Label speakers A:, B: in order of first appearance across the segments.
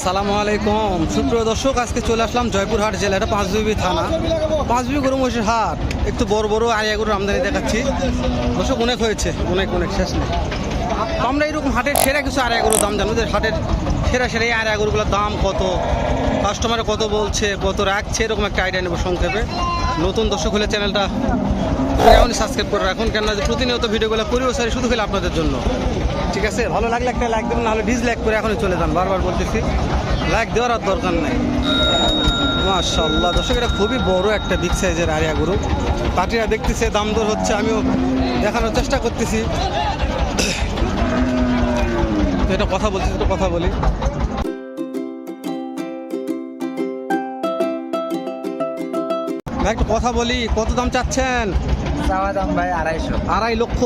A: সালামু আলাইকুম। সুপ্রিয় দর্শক, আজকে চলে আসলাম জয়পুরহাট জেলা, এটা পাঁচবিবি থানা। পাঁচবিবি গরু মহিষের হাট, একটু বড় বড় আড়িয়া গরুর আমদানি দেখাচ্ছি। দর্শক, অনেক হয়েছে, অনেক অনেক, শেষ নেই। আমরা এরকম হাটের সেরা কিছু আড়িয়া গরুর দাম জানো যে হাটের সেরা সেরা এই আড়িয়া গরুগুলোর দাম কত? কাস্টমারে কত বলছে, কত রাখছে? এরকম একটা আইডিয়া নেব সংক্ষেপে। নতুন দর্শক হলে চ্যানেলটা এখনই সাবস্ক্রাইব করে রাখুন। কেন প্রতিনিয়ত ভিডিওগুলো পরিবেশ শুধু খেলে আপনাদের জন্য। ঠিক আছে? ভালো লাগলে একটা লাইক দেবেন, নাহলে ডিসলাইক করে এখনই চলে যান। বারবার বলতেছি লাইক দেওয়ার আর দরকার নেই। মাশাল্লাহ দর্শক, এটা খুবই বড় একটা বিগ সাইজের আরিয়া গরু। পাটিরা দেখতেছে, দাম দর হচ্ছে, আমিও দেখানোর চেষ্টা করতেছি। এটা কথা বলছি, একটু কথা বলি। ভাই একটু কথা বলি কত দাম চাচ্ছেন?
B: চাওয়া দাম ভাই আড়াইশো।
A: আড়াই লক্ষ।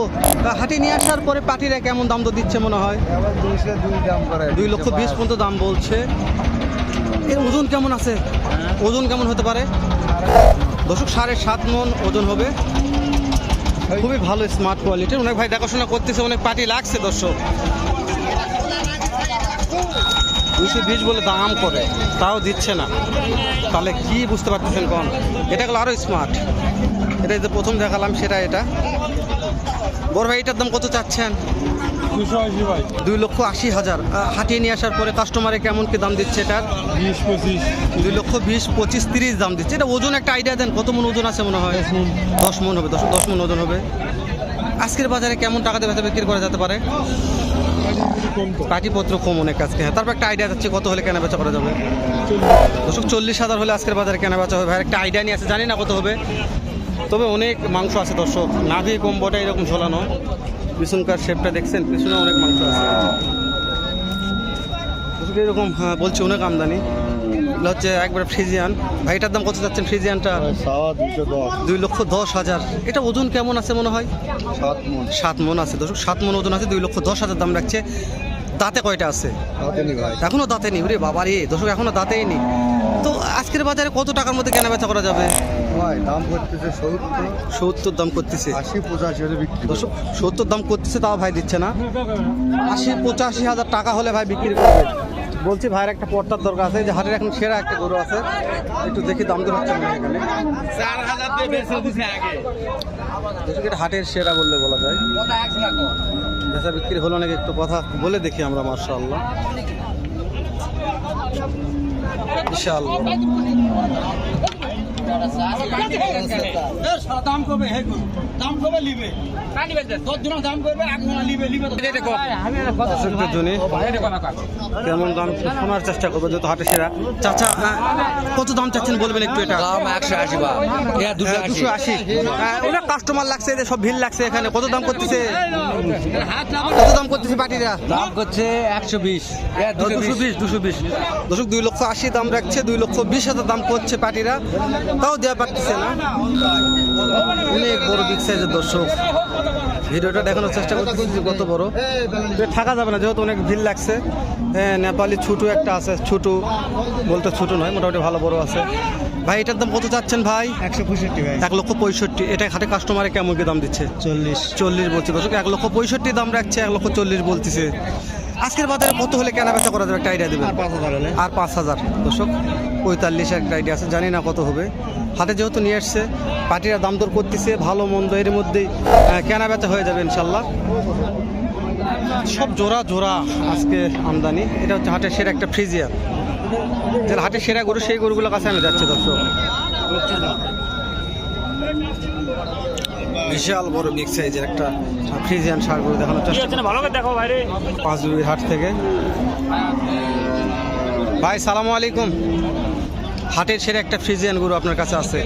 A: হাটে নিয়ে আসার পরে পাটিরা কেমন দাম তো দিচ্ছে মনে হয়?
B: দুই
A: লক্ষ বিশ পর্যন্ত দাম বলছে। এর ওজন কেমন আছে? ওজন কেমন হতে পারে? দশক সাড়ে সাত মন ওজন হবে। খুবই ভালো স্মার্ট কোয়ালিটির অনেক ভাই দেখাশোনা করতেছে অনেক পার্টি লাগছে দর্শক। দুশো বিশ বলে দাম করে তাও দিচ্ছে না। তাহলে কি বুঝতে পারতেছেন কোন? এটা গেলো আরও স্মার্ট এটা যে প্রথম দেখালাম সেটা এটা। বড় ভাই এটার দাম কত চাচ্ছেন? দুই লক্ষ আশি হাজার। হাটিয়ে নিয়ে আসার পরে কাস্টমারে কেমন কি দাম দিচ্ছে এটার?
C: বিশ পঁচিশ।
A: দুই লক্ষ বিশ পঁচিশ তিরিশ দাম দিচ্ছে। এটা ওজন একটা আইডিয়া দেন কত মন ওজন আছে মনে হয়?
C: দশ
A: মন। হবে দশ দশ মন ওজন হবে। আজকের বাজারে কেমন টাকাতে বেচা বিক্রি করা যেতে পারে?
C: তো
A: কম অনেক আজকে। হ্যাঁ তারপর একটা আইডিয়া যাচ্ছে, কত হলে কেনা বেচা করা যাবে? দুশো চল্লিশ হাজার হলে আজকের বাজারে কেনা বেচা হবে। ভাই একটা আইডিয়া নিয়ে আছে, জানি না কত হবে। তবে অনেক মাংস আছে দর্শক। নাভি কম বটা, এরকম ঝোলানো পিছনকার শেপটা দেখছেন পিছনে অনেক মাংস আছে। এরকম হ্যাঁ বলছে অনেক আমদানি। এগুলো হচ্ছে একবারে ফ্রিজিয়ান ভাইটার দাম কত যাচ্ছেন ফ্রিজিয়ানটা দুই লক্ষ দশ হাজার। এটা ওজন কেমন আছে মনে হয়?
C: সাত মন।
A: মন আছে। দর্শক সাত মন ওজন আছে দুই লক্ষ দশ হাজার দাম রাখছে। দাঁতে কয়টা আছে? এখনও দাঁতে নেই রে বাবা রে দর্শক এখনও দাঁতেই নেই। তো আজকের বাজারে কত টাকার মধ্যে কেনা বেচা করা যাবে?
C: ভাই দাম করতেছে সত্তর।
A: দাম করতেছে।
C: আশি পঁচাশি
A: সত্তর দাম করতেছে তাও ভাই দিচ্ছে না। আশি পঁচাশি হাজার টাকা হলে ভাই বিক্রি করবে। বলছি ভাইয়ের একটা পর্দার দরকার আছে যে হাটের এখন সেরা একটা গরু আছে। একটু দেখি দাম দর হচ্ছে এখানে।
B: চার হাজার দিয়ে বেচে দিছে আগে।
A: হাটের সেরা বললে বলা যায়। বেচা বিক্রি হলো নাকি একটু কথা বলে দেখি আমরা মার্শাল্লাহ বিশাল
B: দাম কবে হে দাম কবে লিবে দাম করবে এখন লিবে লিবে
A: দর্শকদের জন্য কেমন দাম শোনার চেষ্টা করব যেহেতু হাটে সেরা। চাচা কত দাম চাচ্ছেন বলবেন একটু এটা?
B: দাম একশো আশি বা দুশো আশি।
A: ওরা কাস্টমার লাগছে এদের সব ভিড় লাগছে এখানে। কত দাম করতেছে? কত দাম করতেছে পার্টিরা?
B: দাম করছে একশো বিশ।
A: দুশো বিশ। দুশো বিশ। দশক দুই লক্ষ আশি দাম রাখছে দুই লক্ষ বিশ হাজার দাম করছে পার্টিরা। তাও দেওয়া পারতেছে না। অনেক বড় বিগ সাইজের দর্শক। ভিডিওটা দেখানোর চেষ্টা করতেছি কত বড়। থাকা যাবে না যেহেতু অনেক ভিড় লাগছে। হ্যাঁ নেপালি ছোটো একটা আছে ছোটো বলতে ছোটো নয় মোটামুটি ভালো বড় আছে। ভাই এটার দাম কত চাচ্ছেন ভাই?
C: একশো পঁয়ষট্টি ভাই।
A: এক লক্ষ পঁয়ষট্টি। এটা হাটে কাস্টমারে কেমন কি দাম দিচ্ছে?
C: চল্লিশ।
A: চল্লিশ বলছে। দর্শক এক লক্ষ পঁয়ষট্টি দাম রাখছে এক লক্ষ চল্লিশ বলতেছে। আজকের বাজারে কত হলে কেনা বেচা করা যাবে? একটা আইডিয়া দেবেন।
C: পাঁচ হাজার
A: আর পাঁচ হাজার। দর্শক পঁয়তাল্লিশ একটা আইডিয়া আছে জানি না কত হবে। হাতে যেহেতু নিয়ে আসছে পার্টিরা দাম দর করতেছে ভালো মন্দ এর মধ্যেই কেনা বেচা হয়ে যাবে ইনশাল্লাহ। সব জোড়া জোড়া আজকে আমদানি। এটা হচ্ছে হাটের সেরা একটা ফ্রিজিয়ার যারা হাটের সেরা গরু সেই গরুগুলোর কাছে আমি যাচ্ছি দর্শক। বিশাল বড় বিগ সাইজের একটা ফ্রিজিয়ান সার গরু দেখানোর চেষ্টা
C: ভালো করে দেখো ভাই রে
A: পাঁচ দুবির হাট থেকে। ভাই সালামু আলাইকুম। হাটের সেরে একটা ফ্রিজিয়ান গরু আপনার কাছে আছে।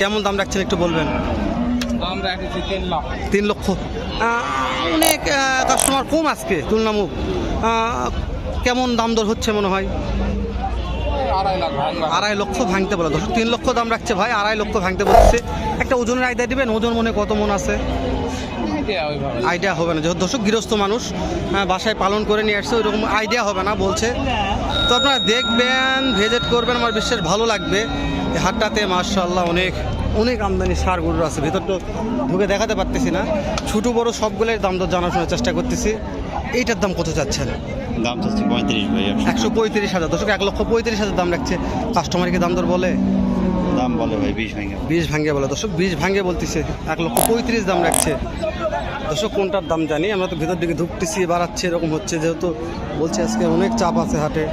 A: কেমন দাম রাখছেন একটু বলবেন?
B: তিন
A: লক্ষ। অনেক কাস্টমার কম আজকে তুলনামূলক। কেমন দাম দর হচ্ছে মনে হয়?
B: আড়াই
A: লক্ষ ভাঙতে বলে। দশ তিন লক্ষ দাম রাখছে ভাই আড়াই লক্ষ ভাঙতে বলছে। একটা ওজনের আইডিয়া দিবেন ওজন মনে কত মন আছে? আইডিয়া হবে না। যেহেতু দর্শক গৃহস্থ মানুষ হ্যাঁ, বাসায় পালন করে নিয়ে আসছে ওইরকম আইডিয়া হবে না বলছে। তো আপনারা দেখবেন ভিজিট করবেন আমার বিশ্বাস ভালো লাগবে। হাটটাতে মার্শাল্লাহ অনেক অনেক আমদানি সার গরু আছে ভেতর তো ঢুকে দেখাতে পারতেছি না। ছোটো বড় সবগুলোর দাম দর জানাশোনার চেষ্টা করতেছি। এইটার দাম কত চাচ্ছেন?
D: দাম চাচ্ছি পঁয়ত্রিশ ভাই
A: একশো। পঁয়ত্রিশ হাজার। দর্শক এক লক্ষ পঁয়ত্রিশ হাজার দাম রাখছে। কাস্টমারকে দাম দর বলে?
D: দাম বলে ভাই বিশ ভেঙে।
A: বিষ ভাঙ্গে বলে। দর্শক বিষ ভাঙ্গে বলতেছে এক লক্ষ পঁয়ত্রিশ দাম রাখছে। দর্শক কোনটার দাম জানি আমরা তো ভিতর দিকে ঢুকতেছি বাড়াচ্ছে এরকম হচ্ছে যেহেতু বলছে আজকে অনেক চাপ আছে হাটে।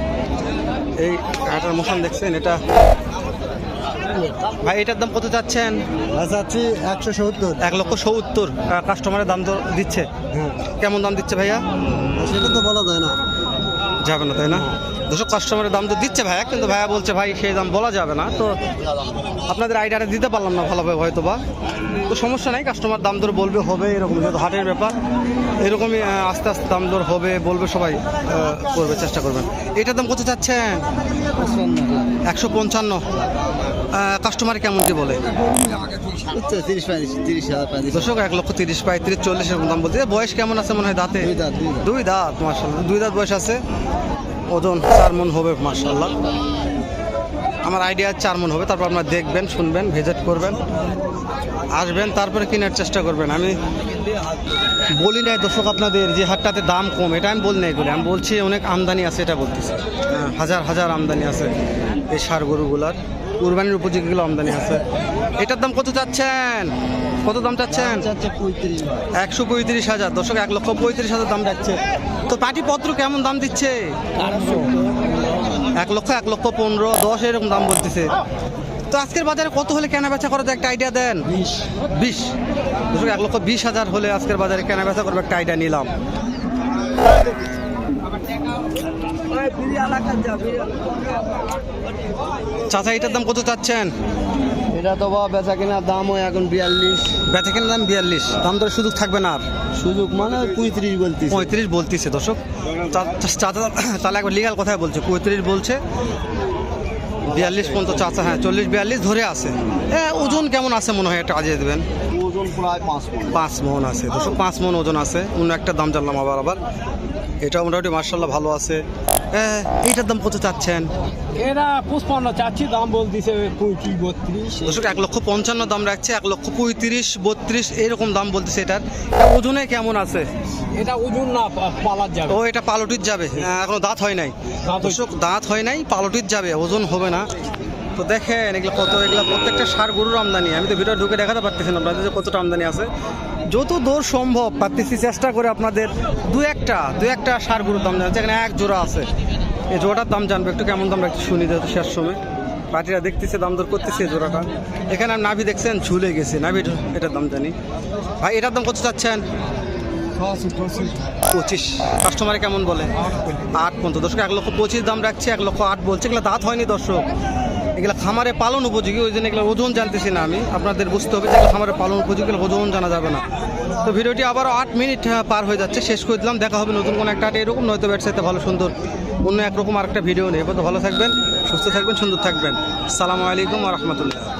A: এই হাটার মোশন দেখছেন এটা ভাই এটার দাম কত চাচ্ছেন?
C: চাচ্ছি একশো সত্তর।
A: এক লক্ষ সত্তর কাস্টমারের দাম তো দিচ্ছে।
C: হ্যাঁ।
A: কেমন দাম দিচ্ছে ভাইয়া?
C: সেটা তো বলা যায় না।
A: যাবে না তাই না? দর্শক কাস্টমারের দাম তো দিচ্ছে ভাইয়া কিন্তু ভাইয়া বলছে ভাই সেই দাম বলা যাবে না। তো আপনাদের আইডিয়াটা দিতে পারলাম না ভালোভাবে হয়তো বা তো সমস্যা নাই কাস্টমার দাম দর বলবে হবে এরকম যেহেতু হাটের ব্যাপার। এরকমই আস্তে আস্তে দাম দর হবে বলবে সবাই করবে চেষ্টা করবেন। এটার দাম কত চাচ্ছেন? একশো পঞ্চান্ন। কাস্টমার কেমন কি বলে? দর্শক এক লক্ষ তিরিশ পঁয়ত্রিশ চল্লিশ এরকম দাম বলতে বয়স কেমন আছে মনে হয় দাঁতে?
C: দুই দাঁত, দুই দাঁত।
A: দুই দাঁত দুই দাঁত বয়স আছে? ওজন চার মন হবে মার্শাল্লাহ আমার আইডিয়া চার মন হবে তারপর আপনারা দেখবেন শুনবেন ভিজিট করবেন আসবেন তারপরে কেনার চেষ্টা করবেন। আমি বলি নাই দর্শক আপনাদের যে হাটটাতে দাম কম এটা আমি বলি নাই বলে আমি বলছি অনেক আমদানি আছে এটা বলতেছি। হ্যাঁ, হাজার হাজার আমদানি আছে এই সার গরুগুলার। কুরবানির উপযোগীগুলো আমদানি আছে। এটার দাম কত চাচ্ছেন? কত দাম চাচ্ছেন? একশো পঁয়ত্রিশ হাজার। দর্শক এক লক্ষ পঁয়ত্রিশ হাজার দাম যাচ্ছে। তো পাটিপত্র কেমন দাম দিচ্ছে? এক লক্ষ এক লক্ষ পনেরো দশ এরকম দাম বলতেছে। তো আজকের বাজারে কত হলে কেনা বেচা করা যায় একটা আইডিয়া দেন? বিশ। বিশ। দর্শক এক লক্ষ বিশ হাজার হলে আজকের বাজারে কেনা বেচা করবে একটা আইডিয়া নিলাম। চাচা এটার দাম কত চাচ্ছেন?
C: এটা তো বা বেচা কেনার দাম হয় এখন বিয়াল্লিশ।
A: বেচা কেনার দাম বিয়াল্লিশ। দাম দরে সুযোগ থাকবে না আর।
C: সুযোগ মানে পঁয়ত্রিশ বলতে
A: পঁয়ত্রিশ বলতেছে দর্শক। চাচা তাহলে একবার লিগাল কথাই বলছে। পঁয়ত্রিশ বলছে বিয়াল্লিশ পর্যন্ত চাচা হ্যাঁ চল্লিশ বিয়াল্লিশ ধরে আছে। হ্যাঁ ওজন কেমন আছে মনে হয় একটা কাজে দেবেন?
C: ওজন প্রায় পাঁচ
A: পাঁচ মন আছে। দুশো পাঁচ মন ওজন আছে। অন্য একটা দাম জানলাম আবার আবার। এটা মোটামুটি মার্শাল্লাহ ভালো আছে। হ্যাঁ এইটার দাম কত চাচ্ছেন?
B: এরা পুষ্পান্ন চাচ্ছি দাম বলতেছে পঁয়ত্রিশ বত্রিশ।
A: দর্শক এক লক্ষ পঞ্চান্ন দাম রাখছে এক লক্ষ পঁয়ত্রিশ বত্রিশ এরকম দাম বলতেছে এটার। ওজনে কেমন আছে?
B: এটা ওজন না পালার যাবে।
A: ও এটা পালটির যাবে। আহ, এখনও দাঁত হয় নাই। দর্শক দাঁত হয় নাই পালটির যাবে ওজন হবে না। তো দেখেন এগুলো কত এগুলো প্রত্যেকটা সার গরুর আমদানি। আমি তো ভিতরে ঢুকে দেখাতে পারতেছি না আপনাদের যে কতটা আমদানি আছে। যত দূর সম্ভব পারতেছি চেষ্টা করে আপনাদের দু একটা দু একটা সার গরুর দাম জানাচ্ছে। এখানে এক জোড়া আছে। এই জোড়াটার দাম জানবে, একটু কেমন দাম রাখছি শুনি যেহেতু শেষ সময়। পাটিরা দেখতেছে দাম দর করতেছে জোড়াটা। এখানে আর নাভি দেখছেন, ঝুলে গেছে। নাভি এটার দাম জানি। ভাই, এটার দাম কত চাচ্ছেন? পঁচিশ। কাস্টমারে কেমন বলে? আট পর্যন্ত। দর্শক, এক লক্ষ পঁচিশ দাম রাখছে, এক লক্ষ আট বলছে। এগুলো দাঁত হয়নি দর্শক। এগুলো খামারে পালন উপযোগী, ওই জন্য এগুলো ওজন জানতেছি না আমি। আপনাদের বুঝতে হবে যে খামারে পালন উপযোগী ওজন জানা যাবে না। তো ভিডিওটি আবারও আট মিনিট পার হয়ে যাচ্ছে। শেষ করে দিলাম। দেখা হবে নতুন কোনো একটা আট, এরকম, নয়তো ব্যবসাতে ভালো, সুন্দর। অন্য একরকম আরেকটা ভিডিও এবার তো ভালো থাকবেন, সুস্থ থাকবেন, সুন্দর থাকবেন। সালামু আলাইকুম রহমতুল্লাহ।